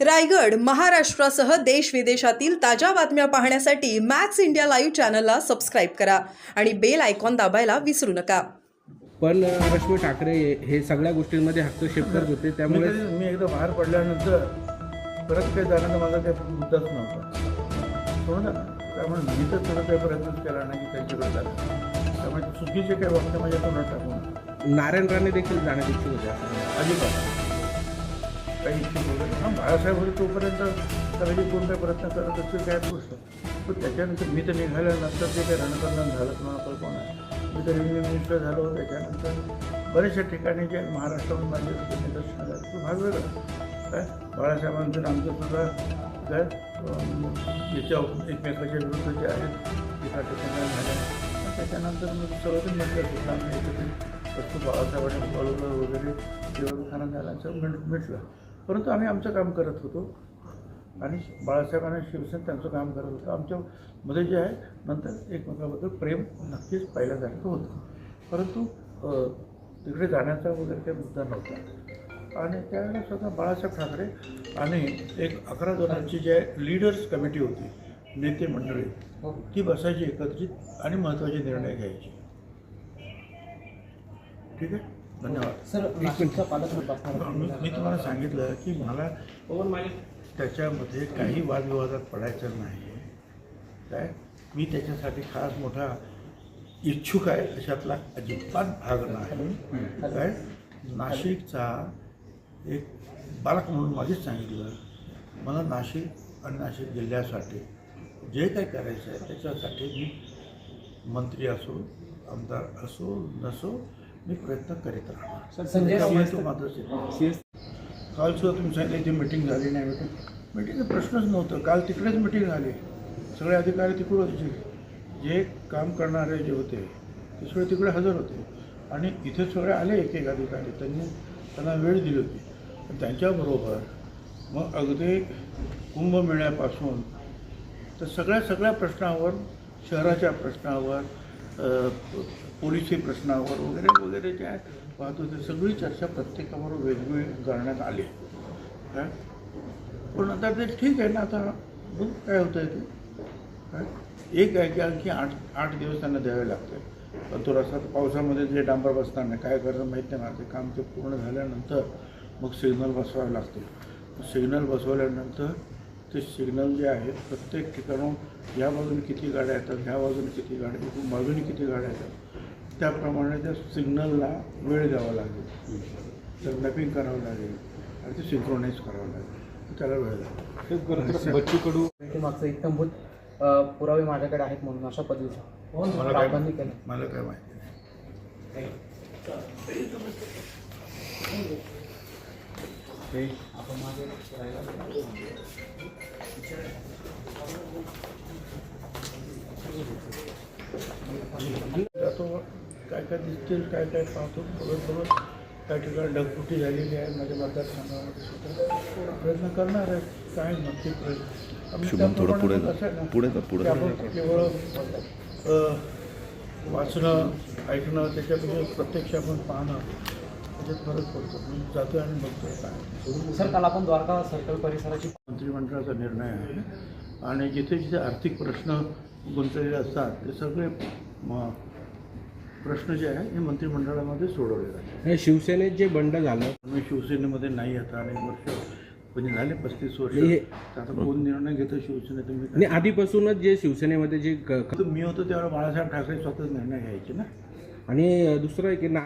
रायगड महाराष्ट्रासह देश विदेशातील ताज्या बातम्या पाहण्यासाठी मॅक्स इंडिया लाईव्ह चॅनलला सबस्क्राईब करा आणि बेल आयकॉन दाबायला विसरू नका. पण रश्मी ठाकरे हे सगळ्या गोष्टींमध्ये हस्तक्षेप करत होते मी त्यामुळे मी एकदा बाहेर पडल्यानंतर परत काही जाण्याचा माझा काही मुद्दाच नव्हता. ना त्यामुळे मी तर थोडा काही प्रयत्नच केला नाही की त्यांच्याकडे जायचं त्यामुळे चुकीचे काही वाक्य माझ्या तोंडात टाकून नारायण राणे देखील जाण्यात इच्छुक होते. असं. अजिबात. काही इच्छित वगैरे हां बाळासाहेब होते तोपर्यंत करायची कोण काही प्रयत्न करत असतील काय गोष्ट. पण त्याच्यानंतर मी तर निघाल्यानंतर जे काही रणकंदन झालं किंवा आपण कोण आहे? मी तर रेल्वे मिनिस्टर झालो त्याच्यानंतर बऱ्याचशा ठिकाणी जे महाराष्ट्रामध्ये माझे निदर्शन झालं तो भाग वेगळा. काय? बाळासाहेबांचं आमचं सुद्धा काय? याच्या एकमेकाच्या विरुद्ध जे आहेत एका ठिकाणी झाल्या त्याच्यानंतर मग सगळं म्हटलं की आम्ही एकत्रित फक्त बाळासाहेबांनी बोलवलं वगैरे देवस्थाना झालं आणि सगळं मिट परंतु आम्ही आमचं काम करत होतो. आणि बाळासाहेब आणि शिवसेना त्यांचं काम करत होतं. आमच्यामध्ये जे आहे नंतर एकमेकाबद्दल प्रेम नक्कीच पाहिल्यासारखं होतं. परंतु तिकडे जाण्याचा वगैरे काही मुद्दा नव्हता. आणि त्यावेळेला सुद्धा बाळासाहेब ठाकरे आणि एक अकरा जणांची जे लीडर्स कमिटी होती नेते मंडळी ती बसायची एकत्रित आणि महत्त्वाचे निर्णय घ्यायचे. ठीक आहे? धन्यवाद. सर नाशिकचा पालकमंत्री असणार मी तुम्हाला सांगितलं की मला त्याच्यामध्ये काही वादविवादात पडायचं नाही. काय? मी त्याच्यासाठी खास मोठा इच्छुक आहे. अशातला अजिबात भाग नाही. काय? नाशिकचा एक बालक म्हणून मागेच सांगितलं मला नाशिक आणि नाशिक जिल्ह्यासाठी जे काही करायचं आहे त्याच्यासाठी मी मंत्री असो आमदार असो नसो मी प्रयत्न करीत राहणार. संजय माझं काल सुद्धा तुम्ही सांगितलं इथे मिटिंग झाली नाही मिटिंग मिटिंगचा प्रश्नच नव्हतं. काल तिकडेच मिटिंग झाली. सगळे अधिकारी तिकडे होते. जे काम करणारे जे होते ते सगळे तिकडे हजर होते. आणि इथे सगळे आले एक एक अधिकारी. त्यांनी त्यांना वेळ दिली होती. त्यांच्याबरोबर मग अगदी कुंभमेळ्यापासून तर सगळ्या सगळ्या प्रश्नावर शहराच्या प्रश्नावर पोलिसी प्रश्नावर वगैरे वगैरे जे आहे पाहत होते सगळी चर्चा प्रत्येकावर वेगवेगळी करण्यात आली काय पण आता ते ठीक आहे ना आता बघ काय होतं आहे ते? काय एक आहे की आणखी आठ आठ दिवस त्यांना द्यावे लागते. तो रस्ता पावसामध्ये जे डांबर बसताना नाही काय करायचं माहीत नाही मला ते काम ते पूर्ण झाल्यानंतर मग सिग्नल बसवावे लागतील. सिग्नल बसवल्यानंतर ते सिग्नल जे आहेत प्रत्येक ठिकाणून ह्या बाजूने किती गाड्या येतात ह्या बाजूने किती गाड्या इकडून बाजूने किती गाड्या येतात त्याप्रमाणे त्या सिग्नलला वेळ द्यावा लागेल. तर मॅपिंग करावं लागेल आणि ते सिंक्रोनाईज करावं लागेल. त्याला वेळ लागेल. मागचं अ, पुरावे माझ्याकडे आहेत म्हणून अशा पद्धतीचं. मला काय राऊतांनी केलं मला काय माहिती नाही. आपण मागे जातो काय काय दिसतील काय काय पाहतो बघत बघत काय ठिकाणी ढगफुटी झालेली आहे माझ्या मतदारसंघामध्ये सुद्धा प्रयत्न करणार आहे काय नक्की प्रयत्न. शुभम थोडं पुढे पुढे जा, पुढे केवळ अ, वाचणं ऐकणं त्याच्यापेक्षा प्रत्यक्ष आपण पाहणं त्याच्यात फरक पडतो. मी जातो आणि बघतो काय. सर काल आपण द्वारका सर्कल परिसराची मंत्रिमंडळाचा निर्णय आहे. आणि जिथे जिथे आर्थिक प्रश्न गुंतलेले असतात ते सगळे प्रश्न जे आहे हे मंत्रिमंडळामध्ये सोडवले जातात हे शिवसेनेत जे बंड झालं. मी शिवसेनेमध्ये नाही आता अनेक वर्ष म्हणजे झाले पस्तीस वर्ष. हे- तर आता कोण निर्णय घेतो शिवसेनेत मी आणि आधीपासूनच जे शिवसेनेमध्ये जे क- क- तर मी होतो त्यावेळेला बाळासाहेब ठाकरे स्वतःच निर्णय घ्यायचे ना. आणि दुसरं आहे की ना